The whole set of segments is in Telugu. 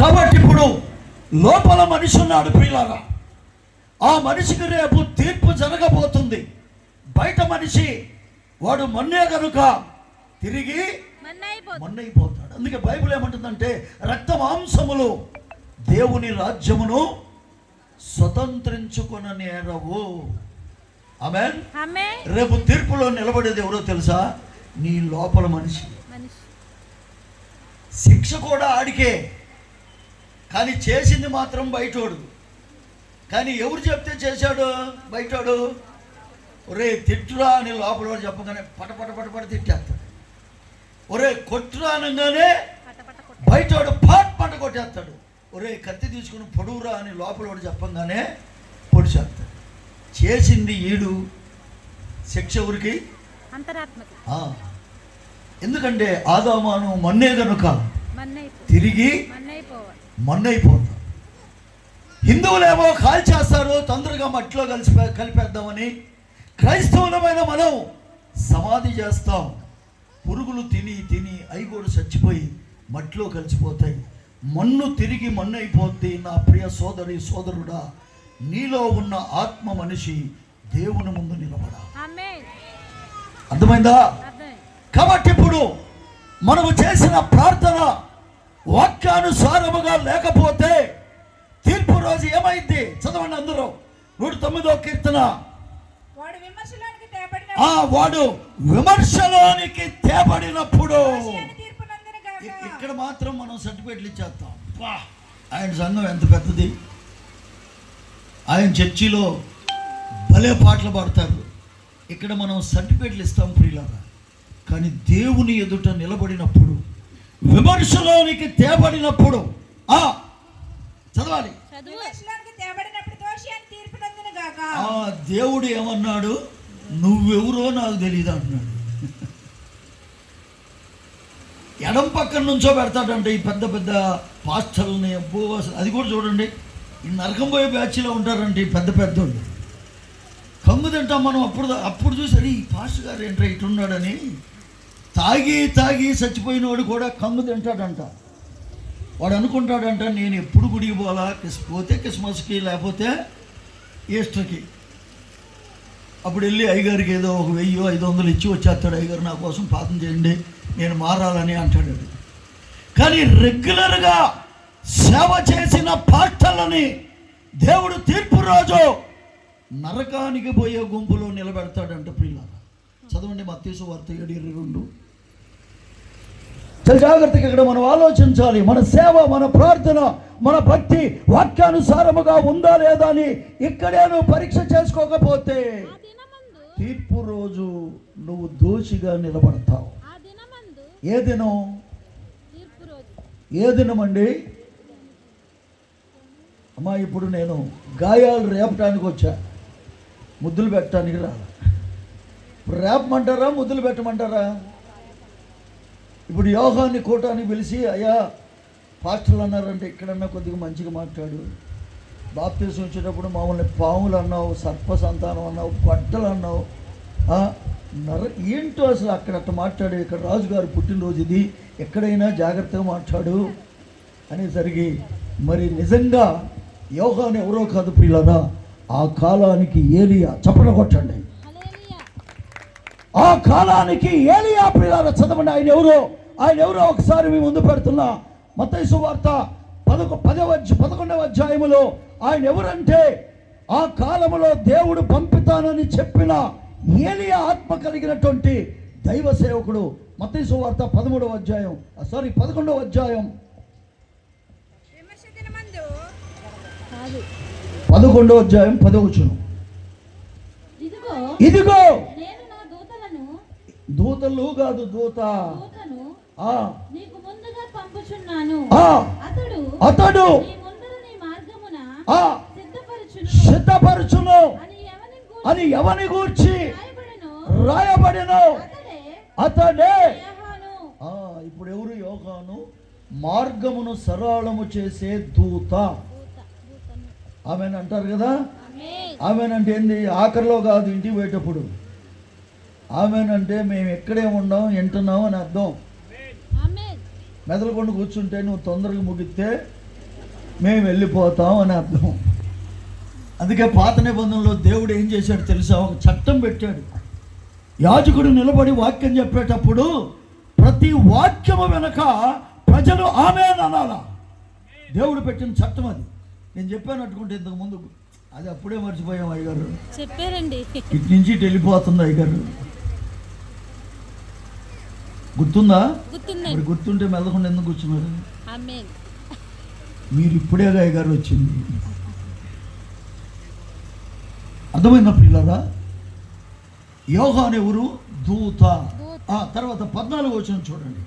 కాబట్టి ఇప్పుడు లోపల మనిషి ఉన్నాడు ప్రియులారా. ఆ మనిషికి రేపు తీర్పు జరగబోతుంది. బయట మనిషి వాడు మొన్నే కనుక తిరిగి మన్నైపోతాడు. అందుకే బైబిల్ ఏమంటుందంటే రక్త మాంసములు దేవుని రాజ్యమును స్వతంత్రించుకొన నేరవు. ఆమె ఆమె రేపు తీర్పులో నిలబడేది ఎవరో తెలుసా? నీ లోపల మనిషి. శిక్ష కూడా ఆడికే కానీ చేసింది మాత్రం బయటోడు. కానీ ఎవరు చెప్తే చేశాడు బయటోడు? ఒరే తిట్టురా అని లోపల చెప్పగానే పట పట పట పట తిట్టేస్తాడు. ఒరే కొట్టురా అనగానే బయటోడు పాట్ పంట కొట్టేస్తాడు. ఒరే కత్తి తీసుకుని పొడువురా అని లోపల చెప్పంగానే పొడిచేస్తాడు. చేసింది ఈడు. శిక్ష ఎవరికి. ఎందుకంటే ఆదామాను మన్నే మన్నైపో తిరిగి మన్నైపోతాం. హిందువులేమో కాల్చేస్తారు తొందరగా మట్టిలో కలిసి కలిపేద్దామని. క్రైస్తవులమైన మనం సమాధి చేస్తాం. పురుగులు తిని తిని అవి కూడా చచ్చిపోయి మట్టిలో కలిసిపోతాయి. మన్ను తిరిగి మన్ను అయిపోద్ది నా ప్రియ సోదరి సోదరుడా నీలో ఉన్న ఆత్మ మనిషి దేవుని ముందు నిలబడా. అర్థమైందా? అర్థం కాబట్టి ఇప్పుడు మనము చేసిన ప్రార్థన వాక్యానుసారముగా లేకపోతే తీర్పు రోజు ఏమైంది? చదవండి అందరూ. నూట తొమ్మిదో కీర్తన. వాడు విమర్శలోనికి తేబడిన ఆ వాడు విమర్శలోనికి తేబడినప్పుడు ఇక్కడ మాత్రం మనం సర్టిఫికెట్లు ఇచ్చేస్తాం! ఆయన సంఘం ఎంత పెద్దది? ఆయన చర్చిలో భలే పాటలు పాడతారు. ఇక్కడ మనం సర్టిఫికెట్లు ఇస్తాం ప్రియులారా. కానీ దేవుని ఎదుట నిలబడినప్పుడు విమర్శలోనికి తేబడినప్పుడు ఆ చదవాలి. ఆ దేవుడు ఏమన్నాడు? నువ్వెవరో నాకు తెలియదు అంటున్నాడు. ఎడం పక్కన నుంచో పెడతాడంటే ఈ పెద్ద పెద్ద పాస్టర్లని. అబ్బో అది కూడా చూడండి. ఈ నరకం పోయే బ్యాచ్లో ఉంటారంటే ఈ పెద్ద పెద్దోళ్ళు. కమ్ము తింటాం మనం అప్పుడు అప్పుడు చూసారు ఈ పాస్టర్ గారు ఏంట్రా ఇటున్నాడని తాగి తాగి చచ్చిపోయినవాడు కూడా కమ్ము తింటాడంట. వాడు అనుకుంటాడంట నేను ఎప్పుడు గుడికి పోలా పోతే క్రిస్మస్కి లేకపోతే ఈస్టర్కి. అప్పుడు వెళ్ళి అయ్యగారికి ఏదో ఒక వెయ్యి ఐదు వందలు ఇచ్చి వచ్చేస్తాడు అయ్యగారు నా కోసం పాపం చేయండి నేను మారాలని అంటాడు. అది. కానీ రెగ్యులర్గా సేవ చేసిన పాటలని దేవుడు తీర్పు రోజు నరకానికి పోయే గుంపులో నిలబెడతాడంట ప్రియుల చదవండి మత్తీసు వార్త ఏడు ఇరవై రెండు. చాలా జాగ్రత్తగా ఇక్కడ మనం ఆలోచించాలి. మన సేవ మన ప్రార్థన మన భక్తి వాక్యానుసారముగా ఉందా లేదా అని ఇక్కడే నువ్వు పరీక్ష చేసుకోకపోతే తీర్పు రోజు నువ్వు దోషిగా నిలబడతావు. ఏ దినం? ఏ దినం అండి అమ్మా ఇప్పుడు నేను గాయాలు రేపటానికి వచ్చా. ముద్దులు పెట్టడానికి రా ఇప్పుడు రేపమంటారా ముద్దులు పెట్టమంటారా? ఇప్పుడు యోగాన్ని కోటాన్ని పిలిచి అయ్యా పాస్టర్లు అన్నారంటే ఎక్కడన్నా కొద్దిగా మంచిగా మాట్లాడు. బాప్తీసం వచ్చేటప్పుడు మామూలు పాములు అన్నావు సర్ప సంతానం అన్నావు బట్టలు అన్నావు. నర ఏంటో అసలు అక్కడ అట్ట మాట్లాడు. ఇక్కడ రాజుగారు పుట్టినరోజు ఇది. ఎక్కడైనా జాగ్రత్తగా మాట్లాడు. అనేసరికి మరి నిజంగా యోగాని ఎవరో కాదు ప్రియులరా? ఆ కాలానికి ఏలియా చప్పన కొట్టండి. ఆ కాలానికి ఏలియా ప్రియులారా చదవండి. ఆయన ఎవరో? ఆయన ఎవరో ఒకసారి మీ ముందు పెడుతున్నా. మతైసు వార్త పదకొ పదవ పదకొండవ అధ్యాయములో ఆయన ఎవరంటే ఆ కాలములో దేవుడు పంపుతానని చెప్పిన ఏలియా ఆత్మ కలిగినటువంటి దైవ సేవకుడు. మతైసు వార్త పదమూడవ అధ్యాయం సారీ పదకొండవ అధ్యాయం. పదకొండవ అధ్యాయం పదవచ్చును ఇదిగో ఇదిగో నేను నా దూతలను దూతలు కాదు దూత. నీకు ముందుగా పంపుచున్నాను. అతడు అతడు సిద్ధపరచును. అని ఎవని గూర్చి రాయబడను. అతడే ఇప్పుడు ఎవరు యోగాను మార్గమును సరళము చేసే దూత. ఆమెను అంటారు కదా? ఆమేన్. ఆమెనంటే ఏంది? ఆఖరిలో కాదు ఇంటికి పోయేటప్పుడు. ఆమెనంటే మేము ఎక్కడే ఉండం వింటున్నాం అని అర్థం. మెదలకొండ కూర్చుంటే నువ్వు తొందరగా ముగిస్తే మేము వెళ్ళిపోతాం అని అర్థం. అందుకే పాత నిబంధనలో దేవుడు ఏం చేశాడు తెలుసా? ఒక చట్టం పెట్టాడు. యాజకుడు నిలబడి వాక్యం చెప్పేటప్పుడు ప్రతి వాక్యము వెనక ప్రజలు ఆమె అనాల? దేవుడు పెట్టిన చట్టం అది. నేను చెప్పాను అట్టుకుంటే ఇంతకు ముందు అది అప్పుడే మర్చిపోయాం అయ్యగారు. చెప్పారండి. ఇటు నుంచి వెళ్ళిపోతుంది అయ్యగారు. గుర్తుందా? మరి గుర్తుంటే మెల్లకుండా ఎందుకు కూర్చున్నారు? మీరు ఇప్పుడే అయ్యగారు వచ్చింది. అర్థమైందా పిల్లరా యోగాన్ ఎవరు? దూత. ఆ తర్వాత పద్నాలుగు వచ్చిన చూడండి.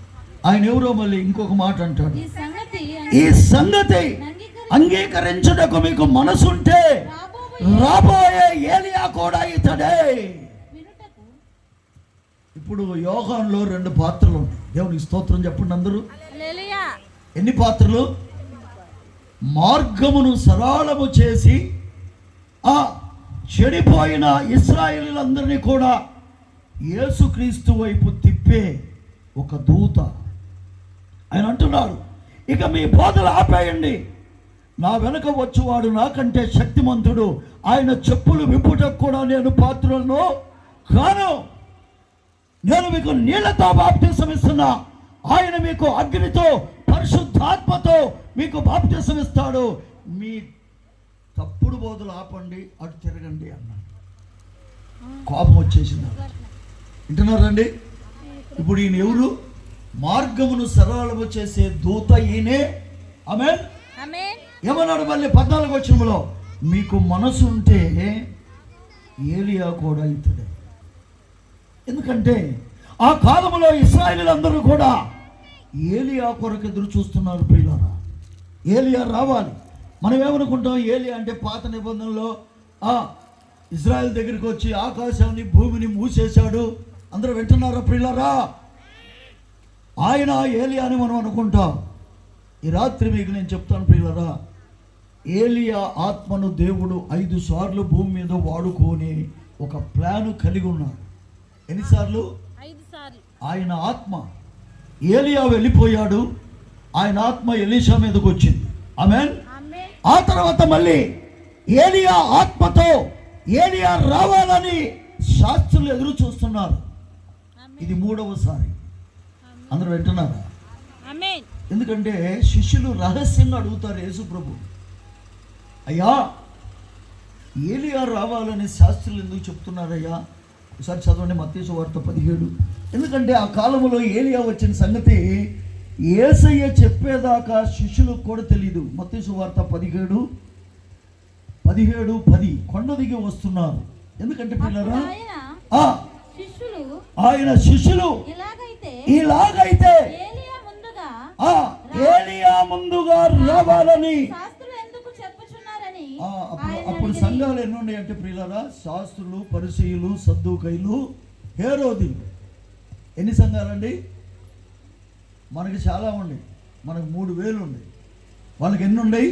ఆయన ఎవరో మళ్ళీ ఇంకొక మాట అంటాడు. ఈ సంగతి ఈ సంగతి అంగీకరి అంగీకరించుటకు మీకు మనసుంటే రాబోయే ఏలియా కూడా ఇతడే. ఇప్పుడు యోగాన్లో రెండు పాత్రలు ఉన్నాయి. దేవునికి స్తోత్రం చెప్పండి అందరూ. ఎన్ని పాత్రలు? మార్గమును సరళము చేసి ఆ చెడిపోయిన ఇస్రాయేలీలందరినీ కూడా యేసుక్రీస్తు వైపు తిప్పే ఒక దూత. ఆయన అంటున్నాడు ఇక మీ బోధలు ఆపేయండి. నా వెనక వచ్చువాడు నాకంటే శక్తిమంతుడు. ఆయన చెప్పులు విప్పుటకు కూడా నేను పాత్రలను కాను. నేను మీకు నీళ్ళతో బాప్తిసం ఇస్తున్నా. ఆయన మీకు అగ్నితో పరిశుద్ధాత్మతో మీకు బాప్తిసం ఇస్తాడు. మీ తప్పుడు బోధలు ఆపండి అటు తిరగండి అన్నాడు. కోపం వచ్చేసింది వింటున్నారండి ఇప్పుడు ఈయన ఎవరు? మార్గమును సరళము చేసే దూత ఈయనే. ఆమె ఆమెన్. ఏమన్నాడు మళ్ళీ పద్నాలుగు వచ్చినలో మీకు మనసు ఉంటే ఏలియా కూడా ఇతడే. ఎందుకంటే ఆ కాలంలో ఇస్రాయలీలందరూ కూడా ఏలియా కొరకు ఎదురు చూస్తున్నారు ప్రియులారా. ఏలియా రావాలి. మనం ఏమనుకుంటాం? ఏలియా అంటే పాత నిబంధనలో ఆ ఇజ్రాయెల్ దగ్గరికి వచ్చి ఆకాశాన్ని భూమిని మూసేశాడు. అందరూ వింటున్నారా ప్రియులారా? ఆయన ఏలియా అని మనం అనుకుంటాం. ఈ రాత్రి మీకు నేను చెప్తాను ప్రియులరా ఏలియా ఆత్మను దేవుడు ఐదు సార్లు భూమి మీద వాడుకొని ఒక ప్లాన్ కలిగి ఉన్నాడు. ఎన్నిసార్లు? ఆయన ఆత్మ ఏలియా వెళ్ళిపోయాడు. ఆయన ఆత్మ ఎలీషా మీదకి వచ్చింది. ఆమె ఆమెన్. ఆ తర్వాత మళ్ళీ ఏలియా ఆత్మతో ఏలియా రావాలని శాస్త్రులు ఎదురు చూస్తున్నారు. ఇది మూడవసారి. అందరూ వింటున్నారా? ఎందుకంటే శిష్యులు రహస్యంగా అడుగుతారు యేసు ప్రభు అయ్యా ఏలియా రావాలని శాస్త్రులు ఎందుకు చెప్తున్నారయ్యా? ఒకసారి చదవండి మత్తేసు వార్త పదిహేడు. ఎందుకంటే ఆ కాలంలో ఏలియా వచ్చిన సంగతి ఏసయ్య చెప్పేదాకా శిష్యులకు కూడా తెలియదు మత్తేసు వార్త పదిహేడు పదిహేడు పది. కొండ దిగి వస్తున్నారు. ఎందుకంటే పిల్లరా? ఆయన శిష్యులు ఇలాగైతే ఏలియా ముందుగా రావాలని అప్పుడు. సంఘాలు ఎన్ని ఉన్నాయంటే ప్రియులరా? శాస్త్రులు పరిశీలు సద్దుకైలు హేరోదిలు. ఎన్ని సంఘాలండి? మనకి చాలా ఉన్నాయి. మనకు మూడు వేలు ఉన్నాయి. వాళ్ళకి ఎన్ని ఉన్నాయి?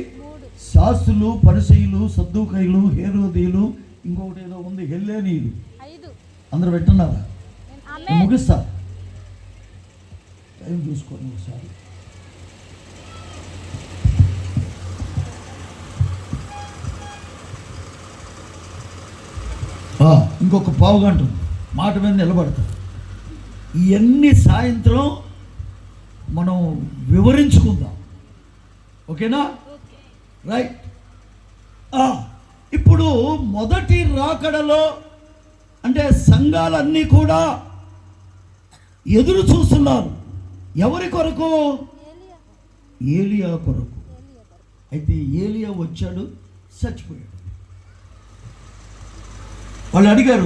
శాస్త్రులు పరిశీలు సద్దుకైలు హేరోదీలు ఇంకొకటి ఏదో ఉంది హెల్లేనీలు ఐదు. అందరూ పెట్టున్నారా ముగిస్తా. టైం చూసుకోండి ఒకసారి. ఇంకొక పావు గంట ఉంది. మాట మీద నిలబడతాం. ఇవన్నీ సాయంత్రం మనం వివరించుకుందాం. ఓకేనా? రైట్. ఆ, ఇప్పుడు మొదటి రాకడలో అంటే సంఘాలన్నీ కూడా ఎదురు చూస్తున్నారు. ఎవరి కొరకు. ఏలియా కొరకు. అయితే ఏలియా వచ్చాడు చచ్చిపోయాడు. వాళ్ళు అడిగారు